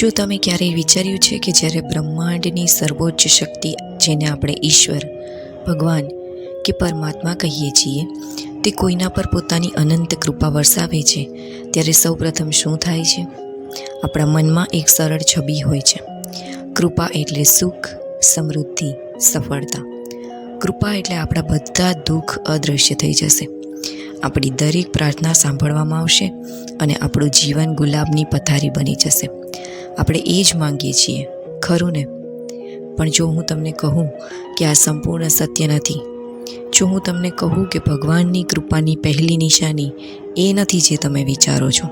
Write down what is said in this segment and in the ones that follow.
શું તમે ક્યારેય વિચાર્યું છે કે જ્યારે બ્રહ્માંડની સર્વોચ્ચ શક્તિ જેને આપણે ઈશ્વર, ભગવાન કે પરમાત્મા કહીએ છીએ, તે કોઈના પર પોતાની અનંત કૃપા વરસાવે છે, ત્યારે સૌપ્રથમ શું થાય છે? આપણા મનમાં એક સરળ છબી હોય છે. કૃપા એટલે સુખ, સમૃદ્ધિ, સફળતા. કૃપા એટલે આપણા બધા દુઃખ અદૃશ્ય થઈ જશે. આપણી દરેક પ્રાર્થના સાંભળવામાં આવશે અને આપણું જીવન ગુલાબની પથારી બની જશે. આપણે એ જ માંગીએ છીએ. ખરું ને? પણ જો હું તમને કહું કે આ સંપૂર્ણ સત્ય નથી, જો હું તમને કહું કે ભગવાનની કૃપાની પહેલી નિશાની એ નથી જે તમે વિચારો છો,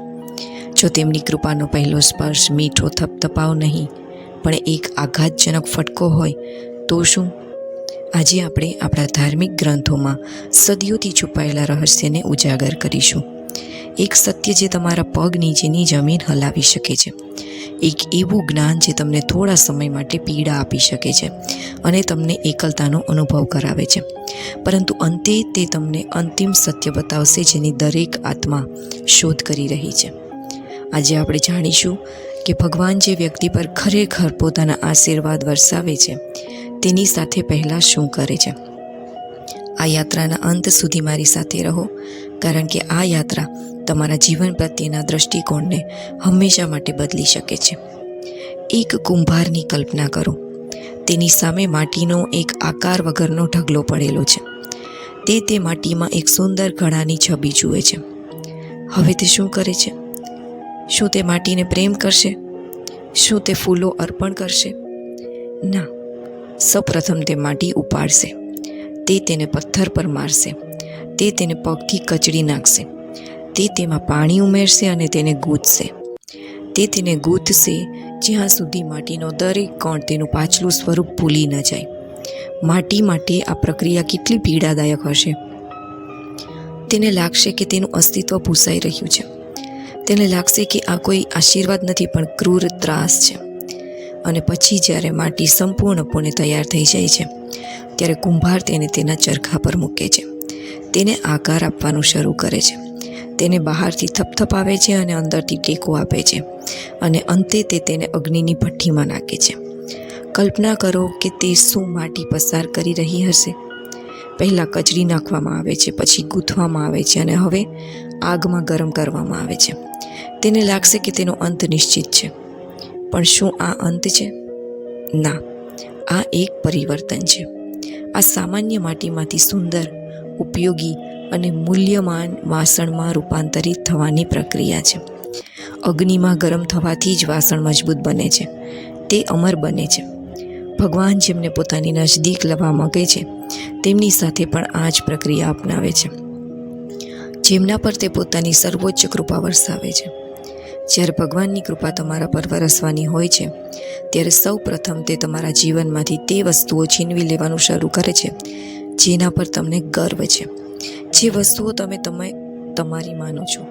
જો તેમની કૃપાનો પહેલો સ્પર્શ મીઠો થપથપાવ નહીં, પણ એક આઘાતજનક ફટકો હોય, તો શું? આજે આપણે આપણા ધાર્મિક ગ્રંથોમાં સદીઓથી છુપાયેલા રહસ્યને ઉજાગર કરીશું. એક સત્ય જે તમારા પગ નીચેની જમીન હલાવી શકે છે. એક એવું જ્ઞાન જે તમને થોડા સમય માટે પીડા આપી શકે છે અને તમને એકલતાનો અનુભવ કરાવે છે. પરંતુ અંતે તે તમને અંતિમ સત્ય બતાવશે જેની દરેક આત્મા શોધ કરી રહી છે. આજે આપણે જાણીશું કે ભગવાન જે વ્યક્તિ પર ખરેખર પોતાના આશીર્વાદ વરસાવે છે, તેની સાથે પહેલાં શું કરે છે. આ યાત્રાના અંત સુધી મારી સાથે રહો. કારણ કે આ યાત્રા તમારા જીવન પ્રત્યેના દૃષ્ટિકોણને હંમેશા માટે બદલી શકે છે. એક કુંભારની કલ્પના કરો. તેની સામે માટીનો એક આકાર વગરનો ઢગલો પડેલો છે. તે તે માટીમાં એક સુંદર ઘડાની છબી જુએ છે. હવે તે શું કરે છે? શું તે માટીને પ્રેમ કરશે? શું તે ફૂલો અર્પણ કરશે? ના. સૌપ્રથમ તે માટી ઉપાડશે. તે તેને પથ્થર પર મારશે. તે તેને પગથી કચડી નાખશે. તે તેમાં પાણી ઉમેરશે અને તેને ગૂંથશે. તે તેને ગૂંથશે જ્યાં સુધી માટીનો દરેક કણ તેનું પાછલું સ્વરૂપ ભૂલી ન જાય. માટી માટે આ પ્રક્રિયા કેટલી પીડાદાયક હશે. તેને લાગશે કે તેનું અસ્તિત્વ ભૂસાઈ રહ્યું છે. તેને લાગશે કે આ કોઈ આશીર્વાદ નથી, પણ ક્રૂર ત્રાસ છે. અને પછી જ્યારે માટી સંપૂર્ણપણે તૈયાર થઈ જાય છે, ત્યારે કુંભાર તેને તેના ચરખા પર મૂકે છે. તેને આકાર આપવાનું શરૂ કરે છે. તેને બહારથી થપથપાવે છે અને અંદરથી ટેકો આપે છે અને અંતે તે તેને અગ્નિની ભઠ્ઠીમાં નાખે છે. કલ્પના કરો કે તે શું માટી પસાર કરી રહી હશે. પહેલાં કચડી નાખવામાં આવે છે, પછી ગૂંથવામાં આવે છે અને હવે આગમાં ગરમ કરવામાં આવે છે. તેને લાગશે કે તેનો અંત નિશ્ચિત છે. પણ શું આ અંત છે? ના, આ એક પરિવર્તન છે. આ સામાન્ય માટીમાંથી સુંદર ઉપયોગી અને મૂલ્યમાન વાસણમાં રૂપાંતરિત થવાની પ્રક્રિયા છે. અગ્નિમાં ગરમ થવાથી જ વાસણ મજબૂત બને છે. તે અમર બને છે. ભગવાન જેમને પોતાની નજદીક લવા માગે છે, તેમની સાથે પણ આ જ પ્રક્રિયા અપનાવે છે. જેમના પર તે પોતાની સર્વોચ્ચ કૃપા વરસાવે છે. જ્યારે ભગવાનની કૃપા તમારા પર વરસવાની હોય છે, ત્યારે સૌ પ્રથમ તે તમારા જીવનમાંથી તે વસ્તુઓ છીનવી લેવાનું શરૂ કરે છે. જેના પર તમને ગર્વ છે. જે વસ્તુઓ તમે તમે તમારી માનો છો.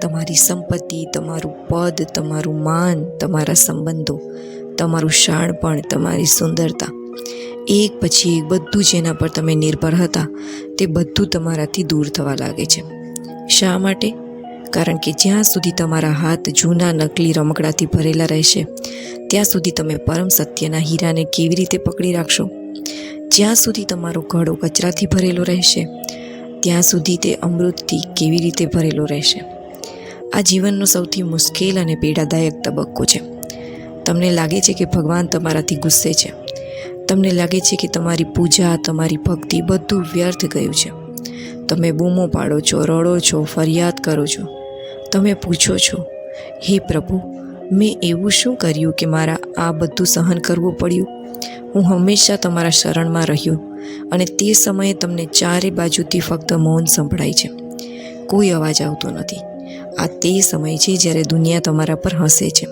તમારી સંપત્તિ, તમારું પદ, તમારું માન, તમારા સંબંધો, તમારું શાણપણ, તમારી સુંદરતા. એક પછી એક બધું જેના પર તમે નિર્ભર હતા, તે બધું તમારાથી દૂર થવા લાગે છે. શા માટે? કારણ કે જ્યાં સુધી તમારા હાથ જૂના નકલી રમકડાથી ભરેલા રહેશે, ત્યાં સુધી તમે પરમ સત્યના હીરાને કેવી રીતે પકડી રાખશો? જ્યાં સુધી તમારો ઘડો કચરાથી ભરેલો રહેશે, ત્યાં સુધી તે અમૃતથી કેવી રીતે ભરેલો રહેશે? આ જીવનનો સૌથી મુશ્કેલ અને પીડાદાયક તબક્કો છે. તમને લાગે છે કે ભગવાન તમારાથી ગુસ્સે છે. તમને લાગે છે કે તમારી પૂજા, તમારી ભક્તિ બધું વ્યર્થ ગયું છે. તમે બૂમો પાડો છો, રડો છો, ફરિયાદ કરો છો. તમે પૂછો છો, હે પ્રભુ, મેં એવું શું કર્યું કે મારા આ બધું સહન કરવું પડ્યું? હું હંમેશા તમારા શરણમાં રહ્યો અને તે સમયે તમને ચારે બાજુથી ફક્ત મૌન સંભળાય છે. કોઈ અવાજ આવતો નથી. આ તે સમય છે જ્યારે દુનિયા તમારા પર હસે છે.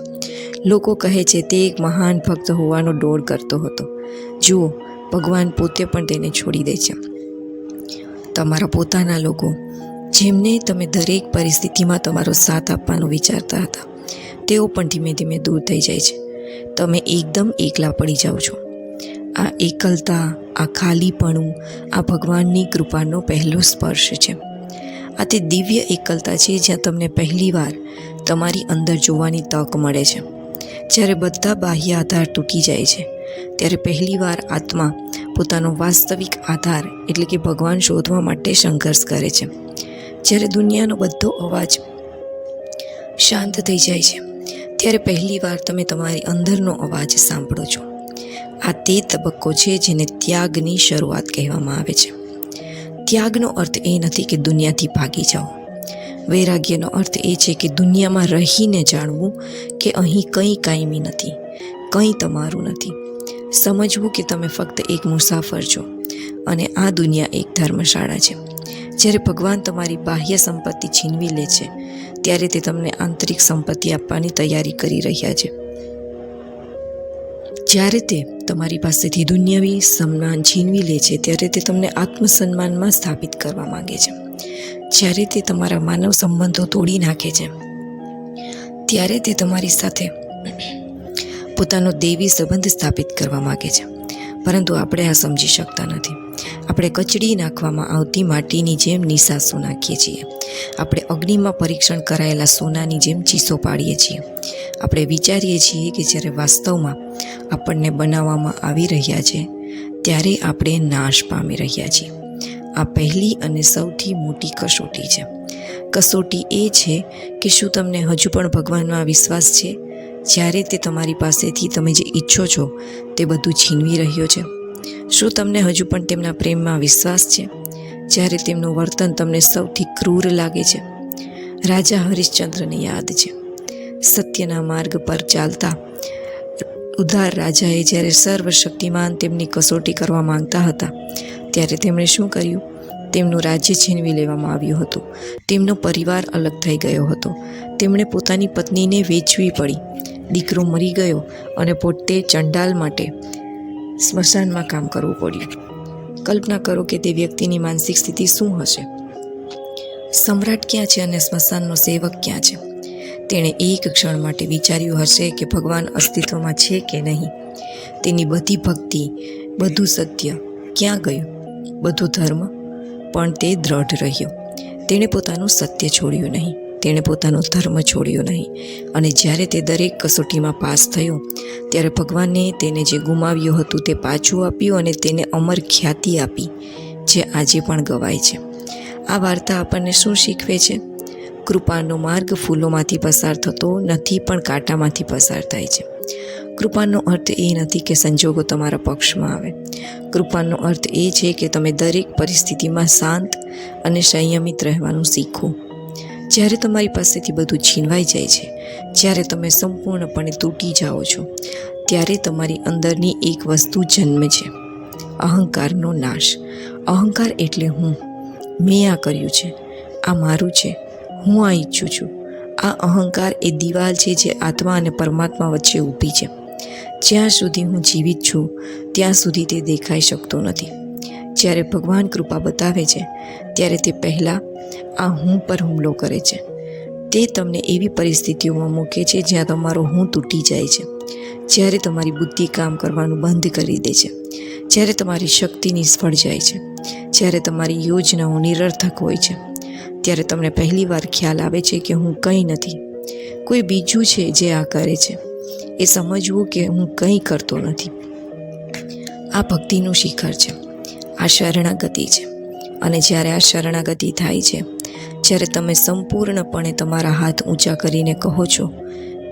લોકો કહે છે તે એક મહાન ભક્ત હોવાનો ડોળ કરતો હતો. જુઓ, ભગવાન પોતે પણ તેને છોડી દે છે. તમારા પોતાના લોકો, જેમને તમે દરેક પરિસ્થિતિમાં તમારો સાથ આપવાનો વિચારતા હતા, તેઓ પણ ધીમે ધીમે દૂર થઈ જાય છે. તમે એકદમ એકલા પડી જાઓ છો. આ એકલતા, આ ખાલીપણું, આ ભગવાનની કૃપાનો પહેલો સ્પર્શ છે. આ તે દિવ્ય એકલતા છે જ્યાં તમને પહેલીવાર તમારી અંદર જોવાની તક મળે છે. જ્યારે બધા બાહ્ય આધાર તૂટી જાય છે, ત્યારે પહેલીવાર આત્મા પોતાનો વાસ્તવિક આધાર એટલે કે ભગવાન શોધવા માટે સંઘર્ષ કરે છે. જ્યારે દુનિયાનો બધો અવાજ શાંત થઈ જાય છે, ત્યારે પહેલીવાર તમે તમારી અંદરનો અવાજ સાંભળો છો. આ તે તબક્કો છે જેને ત્યાગની શરૂઆત કહેવામાં આવે છે. ત્યાગનો અર્થ એ નથી કે દુનિયાથી ભાગી જાઓ. વૈરાગ્યનો અર્થ એ છે કે દુનિયામાં રહીને જાણવું કે અહીં કંઈ કાયમી નથી, કંઈ તમારું નથી. સમજવું કે તમે ફક્ત એક મુસાફર છો અને આ દુનિયા એક ધર્મશાળા છે. જ્યારે ભગવાન તમારી બાહ્ય સંપત્તિ છીનવી લે છે, ત્યારે તે તમને આંતરિક સંપત્તિ આપવાની તૈયારી કરી રહ્યા છે. જ્યારે તે તમારી પાસેથી દુનિયાવી સન્માન છીનવી લે છે, ત્યારે તે તમને આત્મસન્માનમાં સ્થાપિત કરવા માંગે છે. જ્યારે તે તમારા માનવ સંબંધો તોડી નાખે છે, ત્યારે તે તમારી સાથે પોતાનો દૈવી સંબંધ સ્થાપિત કરવા માંગે છે. પરંતુ આપણે આ સમજી શકતા નથી. આપણે કચડી નાખવામાં આવતી માટીની જેમ નિશાસો નાખીએ છીએ. આપણે અગ્નિમાં પરીક્ષણ કરાયેલા સોનાની જેમ ચીસો પાડીએ છીએ. આપણે વિચારીએ છીએ કે જ્યારે વાસ્તવમાં આપણને બનાવવામાં આવી રહ્યા છે, ત્યારે આપણે નાશ પામી રહ્યા છીએ. આ પહેલી અને સૌથી મોટી કસોટી છે. કસોટી એ છે કે શું તમને હજુ પણ ભગવાનમાં વિશ્વાસ છે? જ્યારે તે તમારી પાસેથી તમે જે ઈચ્છો છો, તે બધું છીનવી રહ્યો છે. શું તમને હજુ પણ તેમના પ્રેમમાં વિશ્વાસ છે? જ્યારે તેમનું વર્તન તમને સૌથી ક્રૂર લાગે છે. રાજા હરિશ્ચંદ્રને યાદ છે. સત્યના માર્ગ પર ચાલતા ઉદાર રાજાએ જ્યારે સર્વશક્તિમાન તેમની કસોટી કરવા માંગતા હતા, ત્યારે તેમણે શું કર્યું? તેમનું રાજ્ય છીનવી લેવામાં આવ્યું હતું. તેમનો પરિવાર અલગ થઈ ગયો હતો. તેમણે પોતાની પત્નીને વેચવી પડી. દીકરો મરી ગયો અને પોતે ચંડાલ માટે સ્મશાનમાં કામ કરવું પડ્યું. કલ્પના કરો કે તે વ્યક્તિની માનસિક સ્થિતિ શું હશે? સમ્રાટ ક્યાં છે અને સ્મશાનનો સેવક ક્યાં છે? તેણે એક ક્ષણ માટે વિચાર્યું હશે કે ભગવાન અસ્તિત્વમાં છે કે નહીં. તેની બધી ભક્તિ, બધું સત્ય ક્યાં ગયું? બધું ધર્મ? પણ તે દ્રઢ રહ્યો. તેણે પોતાનું સત્ય છોડ્યું નહીં. તેણે પોતાનો ધર્મ છોડ્યો નહીં. અને જ્યારે તે દરેક કસોટીમાં પાસ થયો, ત્યારે ભગવાને તેને જે ગુમાવ્યું હતું તે પાછું આપ્યું અને તેને અમર ખ્યાતિ આપી, જે આજે પણ ગવાય છે. આ વાર્તા આપણને શું શીખવે છે? કૃપાનો માર્ગ ફૂલોમાંથી પસાર થતો નથી, પણ કાંટામાંથી પસાર થાય છે. કૃપાનો અર્થ એ નથી કે સંજોગો તમારા પક્ષમાં આવે. કૃપાનો અર્થ એ છે કે તમે દરેક પરિસ્થિતિમાં શાંત અને સંયમિત રહેવાનું શીખો. જ્યારે તમારી પાસેથી બધું છીનવાઈ જાય છે, જ્યારે તમે સંપૂર્ણપણે તૂટી જાઓ છો, ત્યારે તમારી અંદરની એક વસ્તુ જન્મે છે, અહંકારનો નાશ. અહંકાર એટલે હું. મેં આ કર્યું છે. આ મારું છે. હું આ ઈચ્છું છું. આ અહંકાર એ દિવાલ છે જે આત્મા અને પરમાત્મા વચ્ચે ઊભી છે. જ્યાં સુધી હું જીવિત છું, ત્યાં સુધી તે દેખાઈ શકતો નથી. જ્યારે ભગવાન કૃપા બતાવે છે, ત્યારે તે પહેલાં આ હું પર હુમલો કરે છે. તે તમને એવી પરિસ્થિતિઓમાં મૂકે છે જ્યાં તમારો હું તૂટી જાય છે. જ્યારે તમારી બુદ્ધિ કામ કરવાનું બંધ કરી દે છે. જ્યારે તમારી શક્તિ નિષ્ફળ જાય છે. જ્યારે તમારી યોજનાઓ નિરર્થક હોય છે. ત્યારે તમને પહેલીવાર ખ્યાલ આવે છે કે હું કંઈ નથી. કોઈ બીજું છે જે આ કરે છે. એ સમજવું કે હું કંઈ કરતો નથી. આ ભક્તિનું શિખર છે. આ શરણાગતિ છે. અને જ્યારે આ શરણાગતિ થાય છે, જ્યારે તમે સંપૂર્ણપણે તમારા હાથ ઊંચા કરીને કહો છો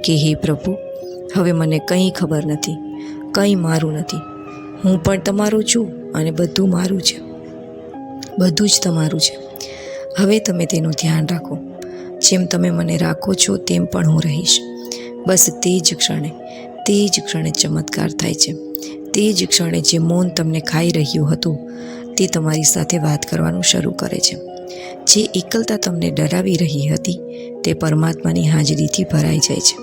કે, હે પ્રભુ, હવે મને કંઈ ખબર નથી, કંઈ મારું નથી. હું પણ તમારું છું અને બધું મારું છે. બધું જ તમારું છે. હવે તમે તેનું ધ્યાન રાખો. જેમ તમે મને રાખો છો, તેમ પણ હું રહીશ. બસ તે જ ક્ષણે, તે જ ક્ષણે ચમત્કાર થાય છે. તે જ ક્ષણે જે મૌન તમને ખાઈ રહ્યું હતું, તે તમારી સાથે વાત કરવાનું શરૂ કરે છે. જે એકલતા તમને ડરાવી રહી હતી, તે પરમાત્માની હાજરીથી ભરાઈ જાય છે.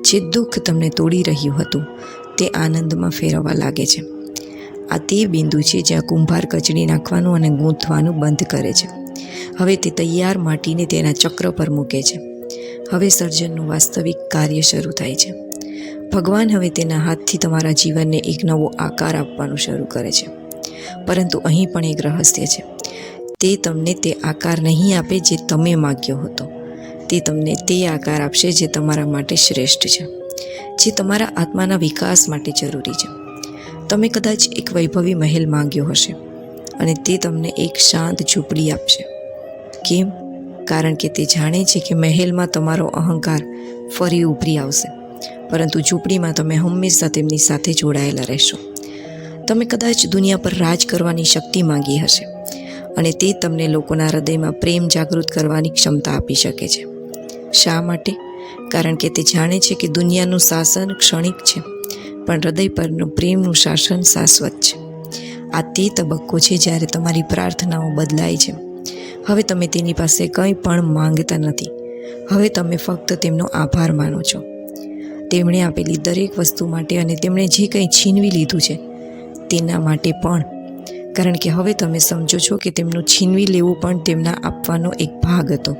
જે દુઃખ તમને તોડી રહ્યું હતું, તે આનંદમાં ફેરવવા લાગે છે. આ તે બિંદુ છે જ્યાં કુંભાર કચડી નાખવાનું અને ગૂંથવાનું બંધ કરે છે. હવે તે તૈયાર માટીને તેના ચક્ર પર મૂકે છે. હવે સર્જનનું વાસ્તવિક કાર્ય શરૂ થાય છે. ભગવાન હવે તેના હાથથી તમારા જીવનને એક નવો આકાર આપવાનું શરૂ કરે છે. પરંતુ અહીં પણ એક રહસ્ય છે. તે તમને તે આકાર નહીં આપે જે તમે માગ્યો હતો. તે તમને તે આકાર આપશે જે તમારા માટે શ્રેષ્ઠ છે. જે તમારા આત્માના વિકાસ માટે જરૂરી છે. તમે કદાચ એક વૈભવી મહેલ માંગ્યો હશે અને તે તમને એક શાંત ઝૂંપડી આપશે. કેમ? કારણ કે તે જાણે છે કે મહેલમાં તમારો અહંકાર ફરી ઉભરી આવશે. પરંતુ ઝૂંપડીમાં તમે હંમેશા તેમની સાથે જોડાયેલા રહેશો. તમે કદાચ દુનિયા પર રાજ કરવાની શક્તિ માંગી હશે અને તે તમને લોકોના હૃદયમાં પ્રેમ જાગૃત કરવાની ક્ષમતા આપી શકે છે. શા માટે? કારણ કે તે જાણે છે કે દુનિયાનું શાસન ક્ષણિક છે, પણ હૃદય પરનું પ્રેમનું શાસન શાશ્વત છે. આ તે તબક્કો છે જ્યારે તમારી પ્રાર્થનાઓ બદલાય છે. હવે તમે તેની પાસે કંઈ પણ માંગતા નથી. હવે તમે ફક્ત તેમનો આભાર માનો છો. તેમણે આપેલી દરેક વસ્તુ માટે અને તેમણે જે કંઈ છીનવી લીધું છે, તેના માટે પણ. કારણ કે હવે તમે સમજો છો કે તેમનું છીનવી લેવું પણ તેમના આપવાનો એક ભાગ હતો.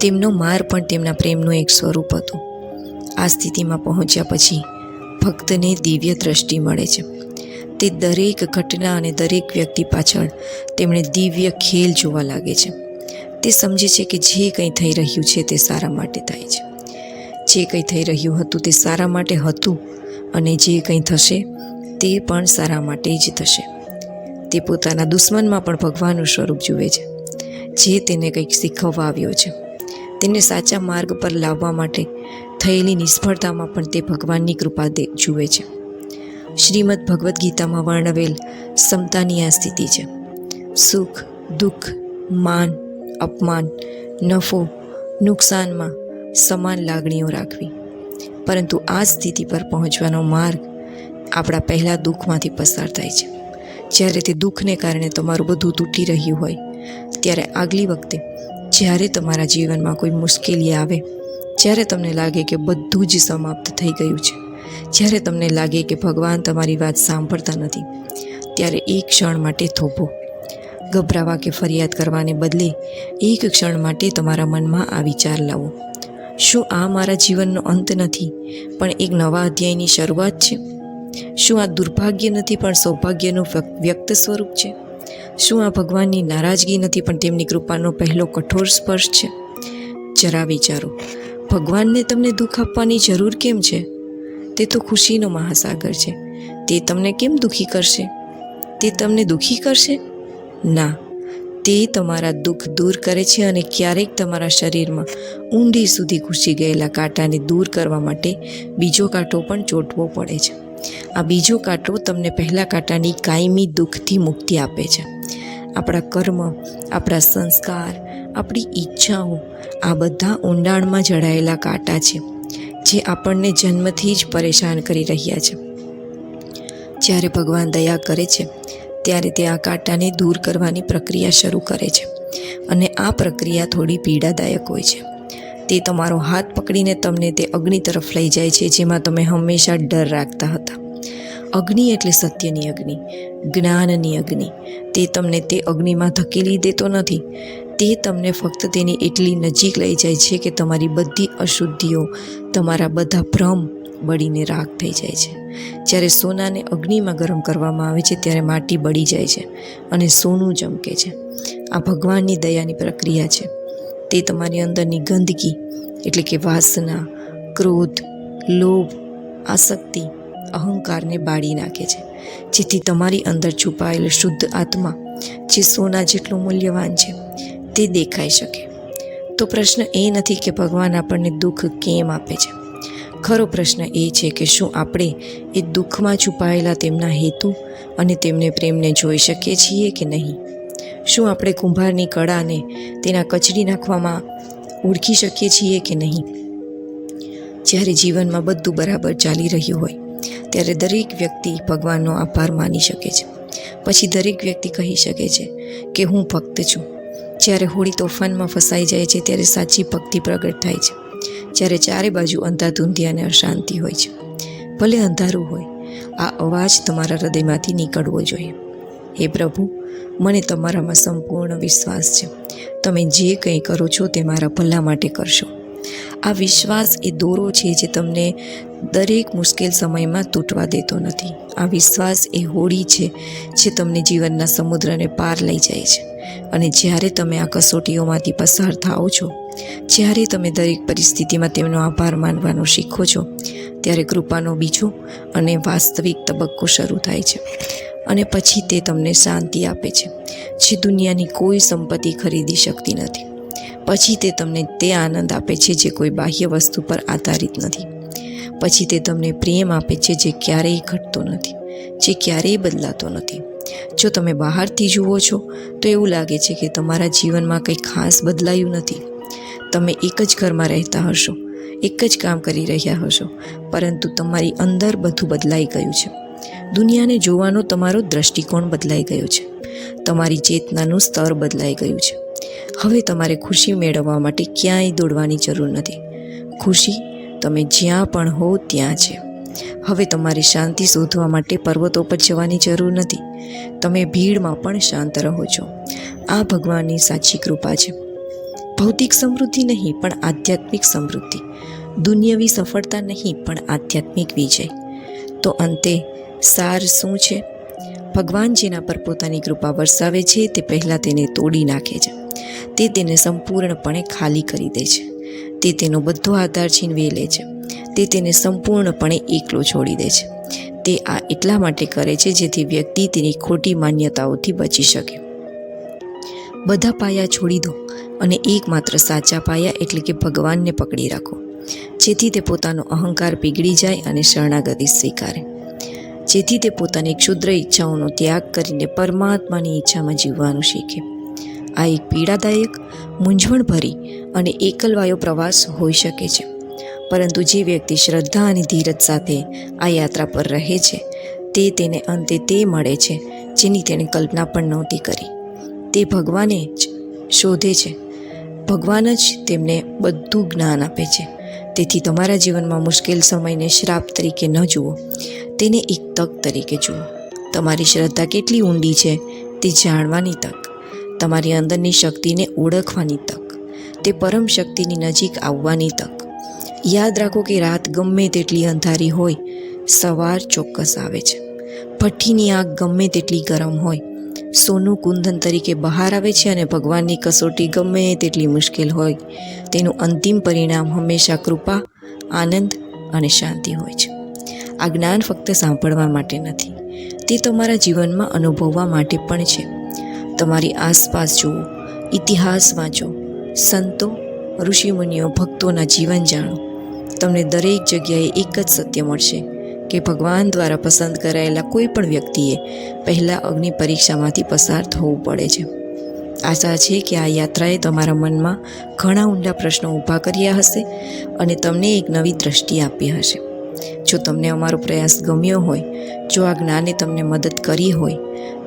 તેમનો માર પણ તેમના પ્રેમનું એક સ્વરૂપ હતું. આ સ્થિતિમાં પહોંચ્યા પછી ભક્તને દિવ્ય દ્રષ્ટિ મળે છે. તે દરેક ઘટના અને દરેક વ્યક્તિ પાછળ તેમણે દિવ્ય ખેલ જોવા લાગે છે. તે સમજે છે કે જે કંઈ થઈ રહ્યું છે તે સારા માટે થાય છે. જે કંઈ થઈ રહ્યું હતું તે સારા માટે હતું અને જે કંઈ થશે તે પણ સારા માટે જ થશે. તે પોતાના દુશ્મનમાં પણ ભગવાનનું સ્વરૂપ જુએ છે, જે તેને કંઈક શીખવવા આવ્યો છે. તેને સાચા માર્ગ પર લાવવા માટે થયેલી નિષ્ફળતામાં પણ તે ભગવાનની કૃપા દે, જુએ છે. શ્રીમદ ભગવદ્ ગીતામાં વર્ણવેલ સમતાની આ સ્થિતિ છે. સુખ, દુઃખ, માન, અપમાન, નફો, નુકસાનમાં સમાન લાગણીઓ રાખવી. પરંતુ આ સ્થિતિ પર પહોંચવાનો માર્ગ આપણા પહેલાં દુઃખમાંથી પસાર થાય છે. જ્યારે તે દુઃખને કારણે તમારું બધું તૂટી રહ્યું હોય, ત્યારે આગલી વખતે, જ્યારે તમારા જીવનમાં કોઈ મુશ્કેલી આવે, જ્યારે તમને લાગે કે બધું જ સમાપ્ત થઈ ગયું છે, જ્યારે તમને લાગે કે ભગવાન તમારી વાત સાંભળતા નથી, ત્યારે એક ક્ષણ માટે થોભો. ગભરાવા કે ફરિયાદ કરવાને બદલે એક ક્ષણ માટે તમારા મનમાં આ વિચાર લાવો. શું આ મારા જીવનનો અંત નથી? પણ એક નવા અધ્યાયની શરૂઆત છે. શું આ દુર્ભાગ્ય નથી, પણ સૌભાગ્યનું વ્યક- વ્યક્ત સ્વરૂપ છે? શું આ ભગવાનની નારાજગી નથી, પણ તેમની કૃપાનો પહેલો કઠોર સ્પર્શ છે? જરા વિચારો. ભગવાનને તમને દુઃખ આપવાની જરૂર કેમ છે? તે તો ખુશીનો મહાસાગર છે. તે તમને કેમ દુઃખી કરશે? તે તમને દુઃખી કરશે? ના. તે તમારા દુઃખ દૂર કરે છે અને ક્યારેક તમારા શરીરમાં ઊંડી સુધી ઘૂસી ગયેલા કાંટાને દૂર કરવા માટે બીજો કાંટો પણ ચોંટવો પડે છે. આ બીજો કાંટો તમને પહેલા કાંટાની કાયમી દુઃખથી મુક્તિ આપે છે. આપણા કર્મ, આપણા સંસ્કાર, આપણી ઈચ્છાઓ, આ બધા ઊંડાણમાં જડાયેલા કાંટા છે, જે આપણને જન્મથી જ પરેશાન કરી રહ્યા છે. જ્યારે ભગવાન દયા કરે છે ત્યારે તે આ કાંટાને દૂર કરવાની પ્રક્રિયા શરૂ કરે છે અને આ પ્રક્રિયા થોડી પીડાદાયક હોય છે. તે તમારો હાથ પકડીને તમને તે અગ્નિ તરફ લઈ જાય છે, જેમાં તમે હંમેશા ડર રાખતા હતા. અગ્નિ એટલે સત્યની અગ્નિ, જ્ઞાનની અગ્નિ. તે તમને તે અગ્નિમાં ધકેલી દેતો નથી. તે તમને ફક્ત તેની એટલી નજીક લઈ જાય છે કે તમારી બધી અશુદ્ધિઓ, તમારા બધા ભ્રમ બળીને રાખ થઈ જાય છે. જ્યારે સોનાને અગ્નિમાં ગરમ કરવામાં આવે છે, ત્યારે માટી બળી જાય છે અને સોનું ચમકે છે. આ ભગવાનની દયાની પ્રક્રિયા છે. તે તમારી અંદરની ગંદકી, એટલે કે વાસના, ક્રોધ, લોભ, આસક્તિ, અહંકારને બાળી નાખે છે. જેથી તમારી અંદર છુપાયેલ શુદ્ધ આત્મા, જે સોના જેટલું મૂલ્યવાન છે, તે દેખાઈ શકે. તો પ્રશ્ન એ નથી કે ભગવાન આપણને દુઃખ કેમ આપે છે. ખરો પ્રશ્ન એ છે કે શું આપણે એ દુઃખમાં છુપાયેલા તેમના હેતુ અને તેમને પ્રેમને જોઈ શકીએ છીએ કે નહીં? શું આપણે કુંભારની કળાને તેના કચડી નાખવામાં ઓળખી શકીએ છીએ કે નહીં? જ્યારે જીવનમાં બધું બરાબર ચાલી રહ્યું હોય, ત્યારે દરેક વ્યક્તિ ભગવાનનો આભાર માની શકે છે. પછી દરેક વ્યક્તિ કહી શકે છે કે હું ભક્ત છું. જ્યારે હોળી તોફાનમાં ફસાઈ જાય છે, ત્યારે સાચી ભક્તિ પ્રગટ થાય છે. જ્યારે ચારે બાજુ અંધાધૂંધી અને અશાંતિ હોય છે. ભલે અંધારું હોય, આ અવાજ તમારા હૃદયમાંથી નીકળવો જોઈએ. હે પ્રભુ, મને તમારામાં સંપૂર્ણ વિશ્વાસ છે. તમે જે કંઈ કરો છો તે મારા ભલા માટે કરશો. આ વિશ્વાસ એ દોરો છે જે તમને દરેક મુશ્કેલ સમયમાં તૂટવા દેતો નથી. આ વિશ્વાસ એ હોડી છે જે તમને જીવનના સમુદ્રને પાર લઈ જાય છે. અને જ્યારે તમે આ કસોટીઓમાંથી પસાર થાઓ છો જ્યારે તમે દરેક પરિસ્થિતિમાં તેમનો આભાર માનવાનો શીખો છો, ત્યારે કૃપાનો બીજો અને વાસ્તવિક તબક્કો શરૂ થાય છે અને પછી તે તમને શાંતિ આપે છે, જે દુનિયાની કોઈ સંપત્તિ ખરીદી શકતી નથી. પછી તે તમને તે આનંદ આપે છે જે કોઈ બાહ્ય વસ્તુ પર આધારિત નથી. પછી તે તમને પ્રેમ આપે છે જે ક્યારેય ઘટતો નથી, જે ક્યારેય બદલાતો નથી. જો તમે બહારથી જુઓ છો, તો એવું લાગે છે કે તમારા જીવનમાં કંઈ ખાસ બદલાયું નથી. તમે એક જ ઘરમાં રહેતા હશો, એક જ કામ કરી રહ્યા હશો, પરંતુ તમારી અંદર બધું બદલાઈ ગયું છે. દુનિયાને જોવાનો તમારો દૃષ્ટિકોણ બદલાઈ ગયો છે. તમારી ચેતનાનું સ્તર બદલાઈ ગયું છે. હવે તમારે ખુશી મેળવવા માટે ક્યાંય દોડવાની જરૂર નથી. ખુશી, તમે જ્યાં પણ હો ત્યાં છે. હવે તમારે શાંતિ શોધવા માટે પર્વતો પર જવાની જરૂર નથી. તમે ભીડમાં પણ શાંત રહો છો. આ ભગવાનની સાચી કૃપા છે. ભૌતિક સમૃદ્ધિ નહીં, પણ આધ્યાત્મિક સમૃદ્ધિ. દુનિયાવી સફળતા નહીં, પણ આધ્યાત્મિક વિજય. તો અંતે, સાર શું છે? ભગવાન જેના પર પોતાની કૃપા વરસાવે છે, તે પહેલાં તેને તોડી નાખે છે. તે તેને સંપૂર્ણપણે ખાલી કરી દે છે. તે તેનો બધો આધાર છીનવી લે છે. તે તેને સંપૂર્ણપણે એકલો છોડી દે છે. તે આ એટલા માટે કરે છે, જેથી વ્યક્તિ તેની ખોટી માન્યતાઓથી બચી શકે. બધા પાયા છોડી દો. અને એકમાત્ર સાચા પાયા એટલે કે ભગવાનને પકડી રાખો. જેથી તે પોતાનો અહંકાર પીગળી જાય અને શરણાગતિ સ્વીકારે. જેથી તે પોતાની ક્ષુદ્ર ઈચ્છાઓનો ત્યાગ કરીને પરમાત્માની ઈચ્છામાં જીવવાનું શીખે. આ એક પીડાદાયક, મૂંઝવણભરી અને એકલવાયો પ્રવાસ હોઈ શકે છે. પરંતુ જે વ્યક્તિ શ્રદ્ધા અને ધીરજ સાથે આ યાત્રા પર રહે છે, તે તેને અંતે તે મળે છે જેની તેણે કલ્પના પણ નહોતી કરી. તે ભગવાને જ શોધે છે. ભગવાન જ તેમને બધું જ્ઞાન આપે છે. તેથી તમારા જીવનમાં મુશ્કેલ સમયને શ્રાપ તરીકે ન જુઓ. તેને એક તક તરીકે જુઓ. તમારી શ્રદ્ધા કેટલી ઊંડી છે તે જાણવાની તક. તમારી અંદરની શક્તિને ઓળખવાની તક. તે પરમ શક્તિની નજીક આવવાની તક. યાદ રાખો કે રાત ગમે તેટલી અંધારી હોય, સવાર ચોક્કસ આવે છે. ભઠ્ઠીની આગ ગમે તેટલી ગરમ હોય સોનું કુંદન તરીકે બહાર આવે છે અને ભગવાનની કસોટી ગમે તેટલી મુશ્કેલ હોય, તેનું અંતિમ પરિણામ હંમેશા કૃપા, આનંદ અને શાંતિ હોય છે. આ જ્ઞાન ફક્ત સાંભળવા માટે નથી, તે તમારા જીવનમાં અનુભવવા માટે પણ છે. તમારી આસપાસ જુઓ, ઇતિહાસ વાંચો, સંતો, ઋષિમુનિઓ, ભક્તોના જીવન જાણો. તમને દરેક જગ્યાએ એક જ સત્ય મળશે. કે ભગવાન દ્વારા પસંદ કરાયેલા કોઈ પણ વ્યક્તિએ પહેલાં અગ્નિ પરીક્ષામાંથી પસાર થવું પડે છે. આશા છે કે આ યાત્રાએ તમારા મનમાં ઘણા ઊંડા પ્રશ્નો ઊભા કર્યા હશે અને તમને એક નવી દ્રષ્ટિ આપી હશે. જો તમને અમારો પ્રયાસ ગમ્યો હોય, જો આ જ્ઞાને તમને મદદ કરી હોય,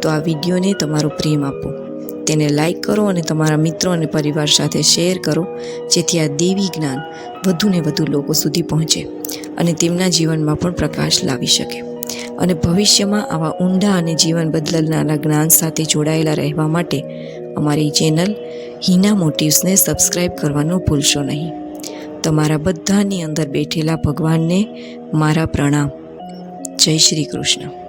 તો આ વિડીયોને તમારો પ્રેમ આપો. તેને લાઈક કરો અને તમારા મિત્રો અને પરિવાર સાથે શેર કરો, જેથી આ દેવી જ્ઞાન વધુને વધુ લોકો સુધી પહોંચે અને તેમના જીવનમાં પણ પ્રકાશ લાવી શકે. અને ભવિષ્યમાં આવા ઊંડા અને જીવન બદલનારા જ્ઞાન સાથે જોડાયેલા રહેવા માટે અમારી ચેનલ હિના મોટિવ્સને સબસ્ક્રાઈબ કરવાનું ભૂલશો નહીં. તમારા બધાની અંદર બેઠેલા ભગવાનને મારા પ્રણામ. જય શ્રી કૃષ્ણ.